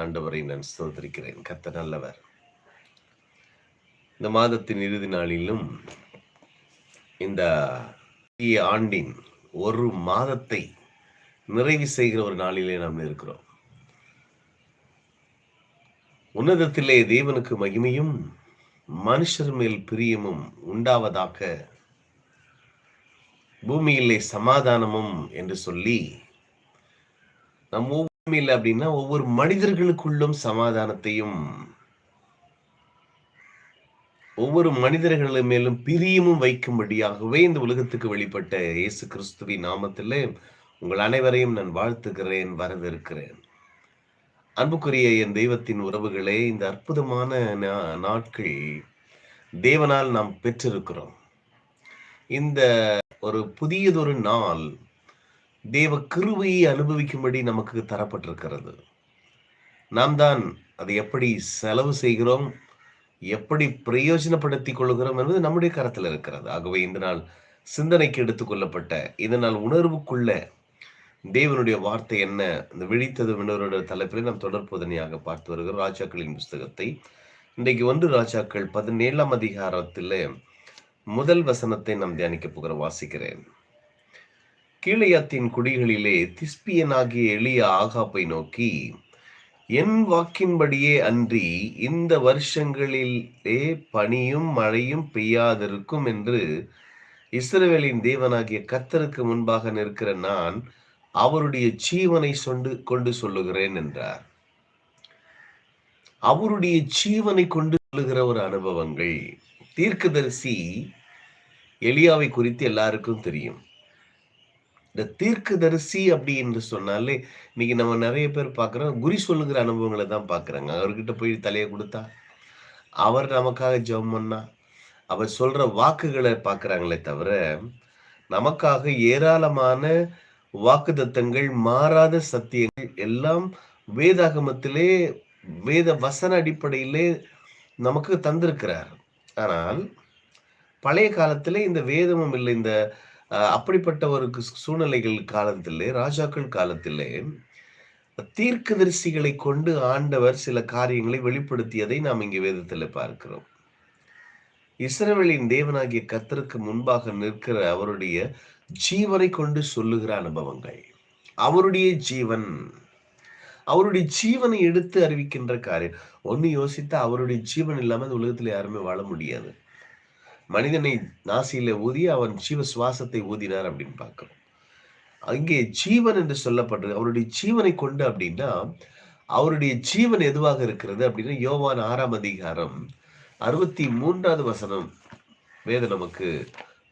ஆண்டவரை நான் ஸ்தோத்திரிக்கிறேன். கத்த நல்லவர். இந்த மாதத்தின் இறுதி நாளிலும் இந்த ஆண்டின் ஒரு மாதத்தை நிறைவு செய்கிற ஒரு நாளிலே நாம் இருக்கிறோம். உன்னதத்திலே தேவனுக்கு மகிமையும் மனுஷர் மேல் பிரியமும் உண்டாவதாக பூமியிலே சமாதானமும் என்று சொல்லி நம் இல்லை அப்படின்னா ஒவ்வொரு மனிதர்களுக்குள்ளும் சமாதானத்தையும் ஒவ்வொரு மனிதர்கள் மேலும் பிரியமும் வைக்கும்படியாகவே இந்த உலகத்துக்கு வெளிப்பட்ட இயேசு கிறிஸ்துவின் நாமத்தில் உங்கள் அனைவரையும் நான் வாழ்த்துகிறேன் வரவேற்கிறேன். அன்புக்குரிய என் தெய்வத்தின் உறவுகளே இந்த அற்புதமான நாட்கள் தேவனால் நாம் பெற்றிருக்கிறோம். இந்த ஒரு புதியதொரு நாள் தேவ கிருவையை அனுபவிக்கும்படி நமக்கு தரப்பட்டிருக்கிறது. நாம் தான் அதை எப்படி செலவு செய்கிறோம் எப்படி பிரயோஜனப்படுத்திக் கொள்கிறோம் என்பது நம்முடைய கரத்தில் இருக்கிறது. ஆகவே இந்த நாள் சிந்தனைக்கு எடுத்துக்கொள்ளப்பட்ட இதனால் உணர்வுக்குள்ள தேவனுடைய வார்த்தை என்ன இந்த விழித்தது வினருடைய தலைப்பில் நாம் தொடர்போதனையாக பார்த்து வருகிறோம். ராஜாக்களின் புஸ்தகத்தை இன்றைக்கு ஒன்று ராஜாக்கள் பதினேழாம் அதிகாரத்தில் முதல் வசனத்தை நாம் தியானிக்க போகிற வாசிக்கிறேன். கீழையாத்தின் குடிகளிலே திஸ்பியனாகிய எளிய ஆகாப்பை நோக்கி என் வாக்கின்படியே அன்றி இந்த வருஷங்களிலே பனியும் மழையும் பெய்யாதிருக்கும் என்று இஸ்ரவேலின் தேவனாகிய கத்தருக்கு முன்பாக நிற்கிற நான் அவருடைய ஜீவனை சொண்டு கொண்டு சொல்லுகிறேன் என்றார். அவருடைய ஜீவனை கொண்டு சொல்லுகிற ஒரு அனுபவங்கள். தீர்க்கதரிசி எலியாவை குறித்து எல்லாருக்கும் தெரியும். இந்த தீர்க்கதரிசி அப்படி என்று சொன்னாலே இன்னைக்கு நம்ம நிறைய பேர் பார்க்குறோம். குறி சொல்லுகிற அனுபவங்களை தான் பார்க்குறாங்க. அவர்கிட்ட போய் தலையை கொடுத்தா அவர் நமக்காக ஜெபம் பண்ணா அவர் சொல்ற வாக்குகளை பார்க்குறாங்களே தவிர நமக்காக ஏராளமான வாக்குதத்தங்கள் மாறாத சத்தியங்கள் எல்லாம் வேதாகமத்திலே வேத வசன அடிப்படையிலே நமக்கு தந்திருக்கிறார். ஆனால் பழைய காலத்திலே இந்த வேதமும் இல்லை. இந்த அப்படிப்பட்ட ஒரு சூழ்நிலைகள் காலத்திலே ராஜாக்கள் காலத்திலே தீர்க்கதரிசிகளை கொண்டு ஆண்டவர் சில காரியங்களை வெளிப்படுத்தியதை நாம் இங்கே வேதத்தில் பார்க்கிறோம். இஸ்ரவேலின் தேவனாகிய கத்தருக்கு முன்பாக நிற்கிற அவருடைய ஜீவனை கொண்டு சொல்லுகிற அனுபவங்கள். அவருடைய ஜீவன் அவருடைய ஜீவனை எடுத்து அறிவிக்கின்ற காரியம். ஒன்னு யோசித்தா அவருடைய ஜீவன் இல்லாம இந்த உலகத்துல யாருமே வாழ முடியாது. மனிதனை நாசியில ஊதி அவன் ஜீவ சுவாசத்தை ஊதினார் அப்படின்னு பார்க்கிறோம். அங்கே ஜீவன் என்று சொல்லப்படுறது அவருடைய ஜீவனை கொண்டு அப்படின்னா அவருடைய ஜீவன் எதுவாக இருக்கிறது அப்படின்னா யோவான் ஆறாம் அதிகாரம் அறுபத்தி மூன்றாவது வசனம் வேத நமக்கு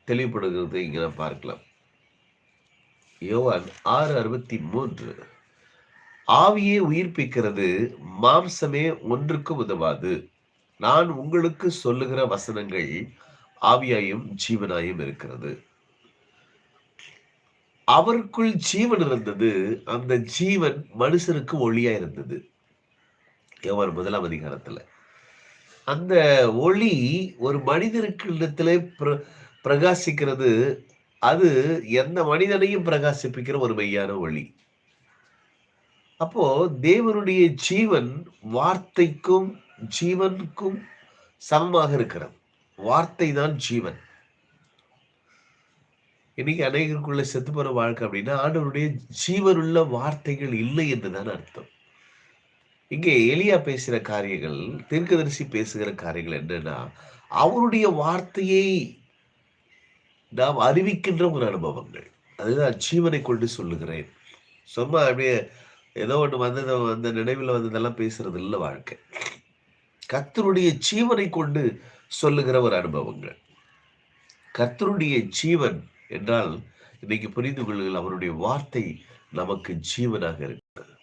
தெளிவுபடுகிறது. இங்க பார்க்கலாம். யோவான் ஆறு அறுபத்தி மூன்று ஆவியே உயிர்ப்பிக்கிறது மாம்சமே ஒன்றுக்கு உதவாது. நான் உங்களுக்கு சொல்லுகிற வசனங்கள் ஆவியாயும் ஜீவனாயும் இருக்கிறது. அவருக்குள் ஜீவன் இருந்தது அந்த ஜீவன் மனுஷனுக்கு ஒளியா இருந்தது. எவர் முதலாம் அதிகாரத்துல. அந்த ஒளி ஒரு மனிதருக்கு இடத்துல பிர பிரகாசிக்கிறது. அது எந்த மனிதனையும் பிரகாசிப்பிக்கிற ஒரு மெய்யான ஒளி. அப்போ தேவனுடைய ஜீவன் வார்த்தைக்கும் ஜீவனுக்கும் சமமாக இருக்கிறது. வார்த்தை தான் ஜீவன். இன்னைக்கு அநேகருக்குள்ள செத்து போற வாழ்க்கை அப்படின்னா ஆண்டவருடைய ஜீவனுள்ள வார்த்தைகள் இல்லை என்றுதான் அர்த்தம். இங்கே எளியா பேசுகிற காரியங்கள் தீர்க்கதரிசி பேசுகிற காரியங்கள் என்னன்னா அவருடைய வார்த்தையை நாம் அறிவிக்கின்ற ஒரு அனுபவங்கள். அதுதான் ஜீவனை கொண்டு சொல்லுகிறேன். சும்மா அப்படியே ஏதோ ஒன்று வந்தது அந்த நினைவில் வந்ததெல்லாம் பேசுறது இல்லை வாழ்க்கை. கத்தருடைய ஜீவனை கொண்டு சொல்லுகிற ஒரு அனுபவங்கள். கர்த்தருடைய ஜீவன் என்றால் இன்னைக்கு புரிந்து கொள்ளுங்கள் அவருடைய வார்த்தை நமக்கு ஜீவனாக இருக்கிறது.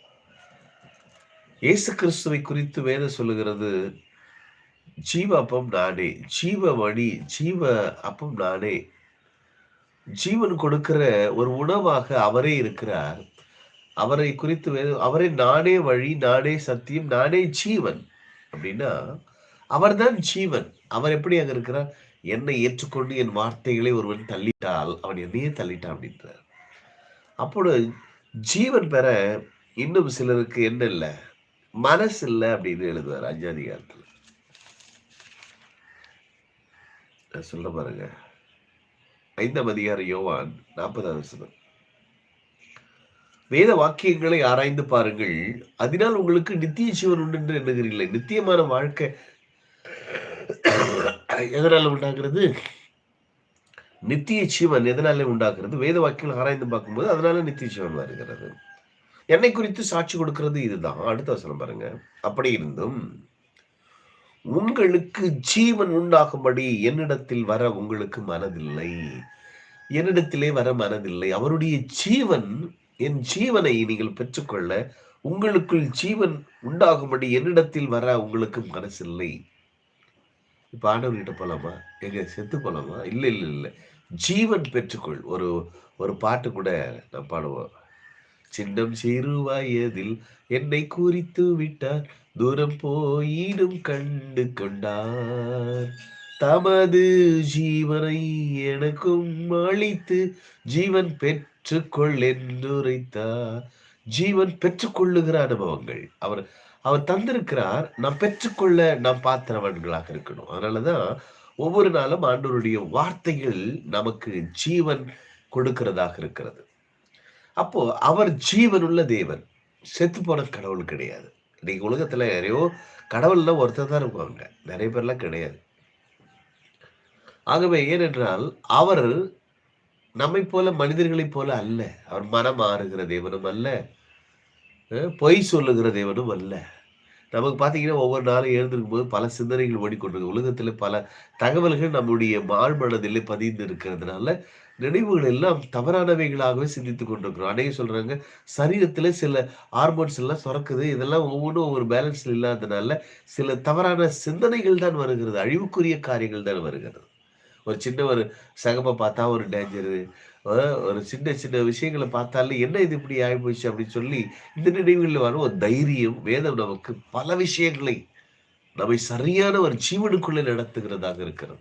இயேசு கிறிஸ்துவை குறித்து வேத சொல்லுகிறது ஜீவ அப்பம் நானே ஜீவ வழி ஜீவ அப்பம் நானே. ஜீவன் கொடுக்கிற ஒரு உணவாக அவரே இருக்கிறார். அவரை குறித்து அவரே நானே வழி நானே சத்தியம் நானே ஜீவன் அப்படின்னா அவர்தான் ஜீவன். அவர் எப்படி அங்க இருக்கிறார்? என்னை ஏற்றுக்கொண்டு என் வார்த்தைகளை ஒருவன் தள்ளிட்டால் அவன் என்னையே தள்ளிட்டான் அப்படின்றார். அப்பொழுது ஜீவன் பெற இன்னும் சிலருக்கு என்ன இல்லை? மனசு இல்லை அப்படின்னு எழுதுவார் அஞ்சாம் அதிகாரத்தில் சொல்ல பாருங்க. ஐந்தாம் அதிகார யோவான் நாற்பதாவது வசனம். வேத வாக்கியங்களை ஆராய்ந்து பாருங்கள். அதனால் உங்களுக்கு நித்திய ஜீவன் உண்டு என்று எண்ணுகிறீர்கள். நித்தியமான வாழ்க்கை எதனால உண்டாகிறது நித்திய ஜீவன் எதனாலே உண்டாகிறது வேத வாக்கியங்கள் ஆராய்ந்து பார்க்கும்போது அதனால நித்திய ஜீவன் வருகிறது என்னை குறித்து சாட்சி கொடுக்கிறது இதுதான். அடுத்த வசனம் பாருங்க. அப்படி இருந்தும் உங்களுக்கு ஜீவன் உண்டாகும்படி என்னிடத்தில் வர உங்களுக்கு மனதில்லை. என்னிடத்திலே வர மனதில்லை. அவருடைய ஜீவன் என் ஜீவனை நீங்கள் பெற்றுக்கொள்ள உங்களுக்குள் ஜீவன் உண்டாகும்படி என்னிடத்தில் வர உங்களுக்கு மனசில்லை. இப்போ ஆண்டவர்கிட்ட போலாமா? எங்க செத்து போகலாமா இல்ல இல்ல இல்ல. ஜீவன் பெற்றுக்கொள். ஒரு ஒரு பாட்டு கூட நான் பாடுவோம். சின்னம் சிறுவாயதில் என்னை குறித்து விட்டார். தூரம் போயிடும் கண்டு கொண்டார். தமது ஜீவனை எனக்கும் அளித்து ஜீவன் பெற்றுக்கொள் என்றுரைத்தார். ஜீவன் பெற்றுக்கொள்ளுகிற அனுபவங்கள். அவர் அவர் தந்திருக்கிறார். நாம் பெற்றுக்கொள்ள நாம் பாத்திரவன்களாக இருக்கணும். அதனாலதான் ஒவ்வொரு நாளும் ஆண்டவருடைய வார்த்தைகள் நமக்கு ஜீவன் கொடுக்கிறதாக இருக்கிறது. அப்போ அவர் ஜீவனுள்ள தேவன். செத்து போன கடவுள் கிடையாது. இன்னைக்கு உலகத்துல யாரையோ கடவுள்ல ஒருத்தர் தான் இருப்பாங்க. நிறைய பேர்லாம் கிடையாது. ஆகவே ஏனென்றால் அவர் நம்மை போல மனிதர்களைப் போல அல்ல. அவர் மனம் மாறுகிற தேவனும் அல்ல. பொய் சொல்லுகிற தேவனும் அல்ல. நமக்கு பார்த்தீங்கன்னா ஒவ்வொரு நாளும் எழுந்திருக்கும் போது பல சிந்தனைகள் ஓடிக்கொண்டிருக்கு உலகத்தில் பல தகவல்கள் நம்முடைய மாழ்மனதிலே பதிந்து இருக்கிறதுனால நினைவுகள் எல்லாம் தவறானவைகளாகவே சிந்தித்து கொண்டிருக்கிறோம். அநேக சொல்றாங்க சரீரத்துல சில ஹார்மோன்ஸ் எல்லாம் சுரக்குது. இதெல்லாம் ஒவ்வொன்றும் ஒவ்வொரு பேலன்ஸ் இல்லாததுனால சில தவறான சிந்தனைகள் தான் வருகிறது. அழிவுக்குரிய காரியங்கள் தான் வருகிறது. ஒரு சின்ன ஒரு சகப்பை பார்த்தா ஒரு டேஞ்சரு ஒரு சின்ன சின்ன விஷயங்களை பார்த்தாலே என்ன இது இப்படி ஆகிப்போச்சு அப்படின்னு சொல்லி இந்த நினைவுகளில் வரும். ஒரு தைரியம் வேதம் நமக்கு பல விஷயங்களை நம்மை சரியான ஒரு ஜீவனுக்குள்ளே நடத்துகிறதாக இருக்கிறது.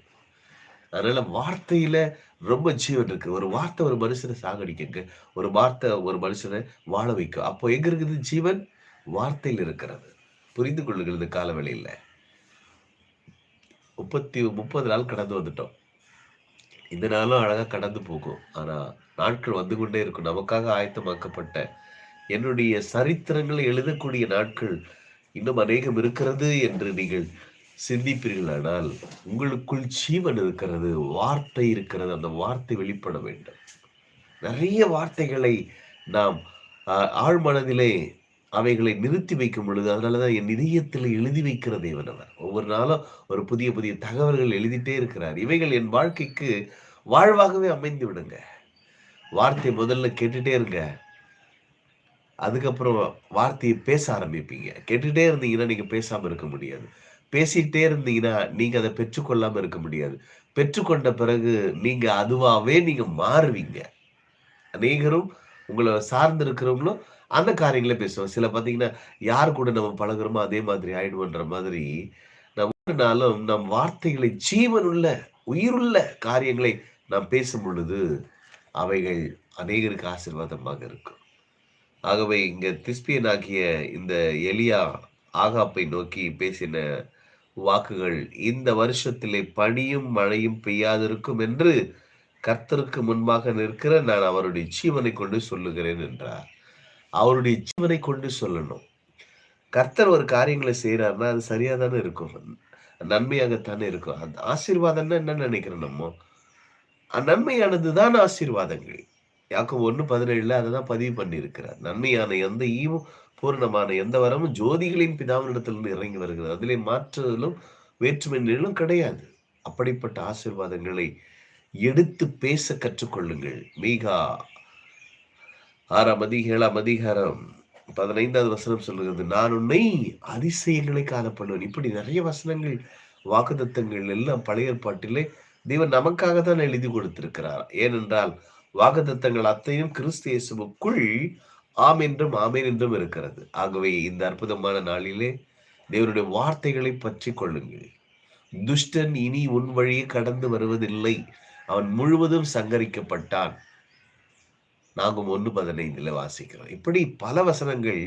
அதனால வார்த்தையில ரொம்ப ஜீவன் இருக்கு. ஒரு வார்த்தை ஒரு மனுஷனை சாகடிக்குங்க. ஒரு வார்த்தை ஒரு மனுஷனை வாழ வைக்கும். அப்போ எங்க இருக்குது ஜீவன்? வார்த்தையில் இருக்கிறது. புரிந்து கொள்ளுகிறது காலவெளியில். முப்பத்தி முப்பது நாள் கடந்து வந்துட்டோம். இந்த நாளும் அழகாக கடந்து போகும். ஆனால் நாட்கள் வந்து கொண்டே இருக்கும். நமக்காக ஆயத்தமாக்கப்பட்ட என்னுடைய சரித்திரங்களை எழுதக்கூடிய நாட்கள் இன்னும் அநேகம் இருக்கிறது என்று நீங்கள் சிந்திப்பீர்களானால் உங்களுக்குள் ஜீவன் இருக்கிறது வார்த்தை இருக்கிறது அந்த வார்த்தை வெளிப்பட வேண்டும். நிறைய வார்த்தைகளை நாம் ஆழ்மனதிலே அவைகளை நிறுத்தி வைக்கும் பொழுது அதனாலதான் என் இதயத்தில் எழுதி வைக்கிற தேவன் அவர். ஒவ்வொரு நாளும் ஒரு புதிய புதிய தகவல்கள் எழுதிட்டே இருக்கிறார். இவைகள் என் வாழ்க்கைக்கு வாழ்வாகவே அமைந்து விடுங்க. வார்த்தை முதல்ல கேட்டுட்டே இருங்க. அதுக்கப்புறம் வார்த்தையை பேச ஆரம்பிப்பீங்க. கேட்டுட்டே இருந்தீங்கன்னா நீங்க பேசாம இருக்க முடியாது. பேசிட்டே இருந்தீங்கன்னா நீங்க அதை பெற்றுக்கொள்ளாம இருக்க முடியாது. பெற்றுக்கொண்ட பிறகு நீங்க அதுவாவே நீங்க மாறுவீங்க. அநேகரும் உங்களை சார்ந்து இருக்கிறவங்களும் அந்த காரியங்களே பேசுவோம் சில பார்த்தீங்கன்னா யார் கூட நம்ம பழகுறோமோ அதே மாதிரி ஆயிடுவோன்ற மாதிரி நம்ம நாளும் நம் வார்த்தைகளை ஜீவனுள்ள உயிருள்ள காரியங்களை நாம் பேசும் பொழுது அவைகள் அநேகருக்கு ஆசீர்வாதமாக இருக்கும். ஆகவே இங்க திஸ்பியனாகிய இந்த எலியா ஆகாப்பை நோக்கி பேசின வாக்குகள் இந்த வருஷத்திலே பனியும் மழையும் பெய்யாதிருக்கும் என்று கர்த்தருக்கு முன்பாக நிற்கிற நான் அவருடைய ஜீவனை கொண்டு சொல்லுகிறேன் என்றார். அவருடைய ஜீவனை கொண்டு சொல்லணும். கர்த்தர் ஒரு காரியங்களை செய்யறாருன்னா அது சரியா தானே இருக்கும். நன்மையாகத்தானே இருக்கும். அந்த ஆசீர்வாதம்னா என்ன நினைக்கிறோம் நம்ம. நன்மையானதுதான் ஆசீர்வாதங்கள். யாக்கும் ஒன்று பதினேழுல அதை தான் பதிவு பண்ணியிருக்கிறார். நன்மையான எந்த ஈவும் பூர்ணமான எந்த வரமும் ஜோதிகளின் பிதாவினிடத்திலிருந்து இறங்கி வருகிறது. அதிலே மாற்றுதலும் வேற்றுமை கிடையாது. அப்படிப்பட்ட ஆசீர்வாதங்களை எடுத்து பேச கற்றுக்கொள்ளுங்கள். மீகா ஆறாம் அதிகேழாம் அதிகாரம் பதினைந்தாவது வசனம் சொல்லுகிறது நான் உன்னை அதிசயங்களை காணப்படுவேன். இப்படி நிறைய வசனங்கள் வாக்குதத்தங்கள் எல்லாம் பழைய ஏற்பாட்டிலே தேவன் நமக்காக தான் எழுதி கொடுத்திருக்கிறார். ஏனென்றால் வாக்குதத்தங்கள் அத்தையும் கிறிஸ்து இயேசுக்குள் ஆம் என்றும் ஆமேன் என்றும் இருக்கிறது. ஆகவே இந்த அற்புதமான நாளிலே தேவனுடைய வார்த்தைகளை பற்றி கொள்ளுங்கள். துஷ்டன் இனி உன் வழியே கடந்து வருவதில்லை. அவன் முழுவதும் சங்கரிக்கப்பட்டான் நாங்கள் ஒன்று பதினைந்துல வாசிக்கிறோம் இப்படி பல வசனங்கள்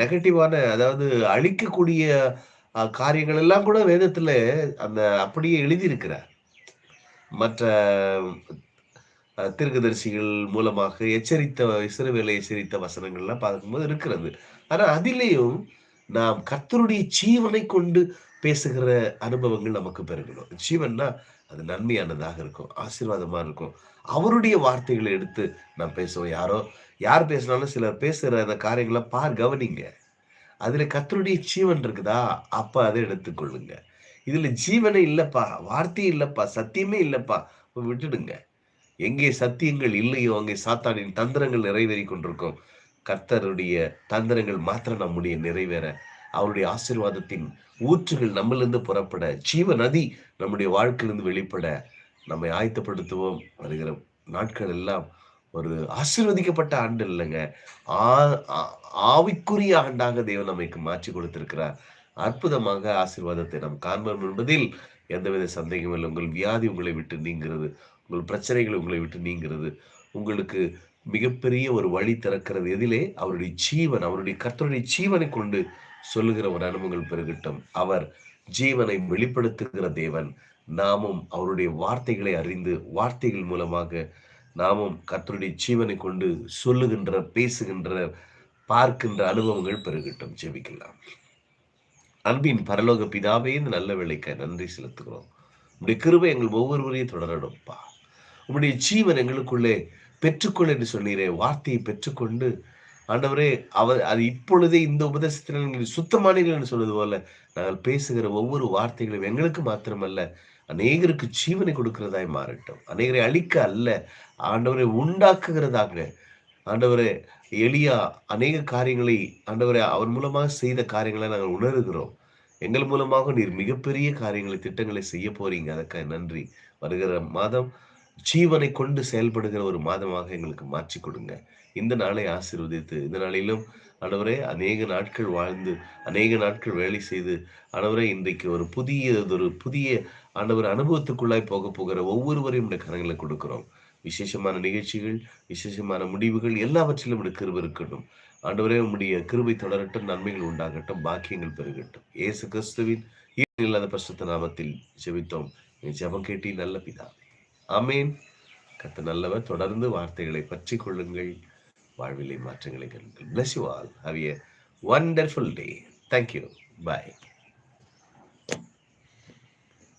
நெகட்டிவான அதாவது அழிக்கக்கூடிய காரியங்கள் எல்லாம் கூட வேதத்தில் அந்த அப்படியே எழுதியிருக்கிறார். மற்ற அ தீர்க்கதரிசிகள் மூலமாக எச்சரித்த இசைவேலை எச்சரித்த வசனங்கள்லாம் பார்க்கும்போது இருக்கிறது. ஆனால் அதிலேயும் நாம் கர்த்தருடைய ஜீவனை கொண்டு பேசுகிற அனுபவங்கள் நமக்கு பெருகணும். ஜீவன்னா அது நன்மையானதாக இருக்கும். ஆசீர்வாதமாக இருக்கும். அவருடைய வார்த்தைகளை எடுத்து நான் பேசுவோம். யாரோ யார் பேசினாலும் சிலர் பேசுகிற அந்த காரியங்களை பார் கவனிங்க. அதில் கர்த்தருடைய ஜீவன் இருக்குதா? அப்போ அதை எடுத்துக்கொள்ளுங்க. இதில் ஜீவனே இல்லைப்பா வார்த்தையும் இல்லைப்பா சத்தியமே இல்லைப்பா விட்டுடுங்க. எங்கே சத்தியங்கள் இல்லையோ, அங்கே சாத்தானின் தந்திரங்கள் நிறைவேறி கொண்டிருக்கும். கர்த்தருடைய தந்திரங்கள் மாத்திரம் நம்முடைய நிறைவேற, அவருடைய ஆசிர்வாதத்தின் ஊற்றுகள் நம்மிலிருந்து புறப்பட, ஜீவ நதி நம்முடைய வாழ்க்கையிலிருந்து வெளிப்பட, நம்மை ஆயத்தப்படுத்துவோம். வருகிற நாட்கள் எல்லாம் ஒரு ஆசிர்வதிக்கப்பட்ட ஆண்டு இல்லைங்க. ஆ ஆவிக்குரிய ஆண்டாக தேவன் நமக்கு மாற்றி கொடுத்திருக்கிறார். அற்புதமாக ஆசிர்வாதத்தை நாம் காண்போம் என்பதில் எந்தவித சந்தேகமும் இல்லை. உங்கள் வியாதி உங்களை விட்டு நீங்கிறது. உங்கள் பிரச்சனைகள் உங்களை விட்டு நீங்கிறது. உங்களுக்கு மிகப்பெரிய ஒரு வழி திறக்கிறது. எதிலே? அவருடைய ஜீவன், அவருடைய கர்த்தருடைய ஜீவனை கொண்டு சொல்லுகிற ஒரு அனுபவங்கள் பெருகட்டும். அவர் ஜீவனை வெளிப்படுத்துகிற தேவன். நாமும் அவருடைய வார்த்தைகளை அறிந்து, வார்த்தைகள் மூலமாக நாமும் கர்த்தருடைய ஜீவனை கொண்டு சொல்லுகின்ற, பேசுகின்ற, பார்க்கின்ற அனுபவங்கள் பெருகட்டும். ஜெபிக்கலாம். அன்பின் பரலோக பிதாவே, இந்த நல்ல வேளைக்காய் நன்றி செலுத்துகிறோம். உடைய கிருபை எங்கள் ஒவ்வொருவரையும் தொடரணும்ப்பா. உங்களுடைய ஜீவன் எங்களுக்குள்ளே பெற்றுக்கொள் என்று சொன்னீரே, வார்த்தையை பெற்றுக்கொண்டு ஆண்டவரே, அவர் அது இப்பொழுதே இந்த உபதேசத்தினால் நீங்கள் சுத்தமானீர்கள் என்று சொல்வது போல, நாங்கள் பேசுகிற ஒவ்வொரு வார்த்தைகளும் எங்களுக்கு மாத்திரமல்ல, அநேகருக்கு ஜீவனை கொடுக்கிறதாய் மாறட்டும். அநேகரை அழிக்க அல்ல, ஆண்டவரை உண்டாக்குகிறதாக. ஆண்டவரே, எளியா அநேக காரியங்களை ஆண்டவரை அவர் மூலமாக செய்த காரியங்களை நாங்கள் உணர்கிறோம். எங்கள் மூலமாக நீர் மிகப்பெரிய காரியங்களை, திட்டங்களை செய்ய போறீங்க. அதற்காக நன்றி. வருகிற மாதம் ஜீவனை கொண்டு செயல்படுகிற ஒரு மாதமாக எங்களுக்கு மாற்றி கொடுங்க. இந்த நாளை ஆசீர்வதித்து, இந்த நாளிலும் ஆண்டவரே அநேக நாட்கள் வாழ்ந்து, அநேக நாட்கள் வேலை செய்து, ஆண்டவரே இன்றைக்கு ஒரு புதிய ஒரு புதிய ஆண்டவர் அனுபவத்துக்குள்ளாய் போக போகிற ஒவ்வொருவரையும் இந்த கரங்களை கொடுக்கிறோம். விசேஷமான நிகழ்ச்சிகள், விசேஷமான முடிவுகள் எல்லாவற்றிலும் இந்த கிருபை இருக்கட்டும். ஆண்டவரே உம்முடைய கிருபை தொடரட்டும், நன்மைகள் உண்டாகட்டும், பாக்கியங்கள் பெருகட்டும். இயேசு கிறிஸ்துவின் இல்லாத பரிசுத்த நாமத்தில் ஜெபித்தோம். என் ஜெபம் நல்ல பிதாவே. அமீன் கர்த்தர் நல்லவர். தொடர்ந்து வார்த்தைகளை பற்றி கொள்ளுங்கள். வாழ்விலை மாற்றங்களை கருங்கள் bless you all have a wonderful day thank you bye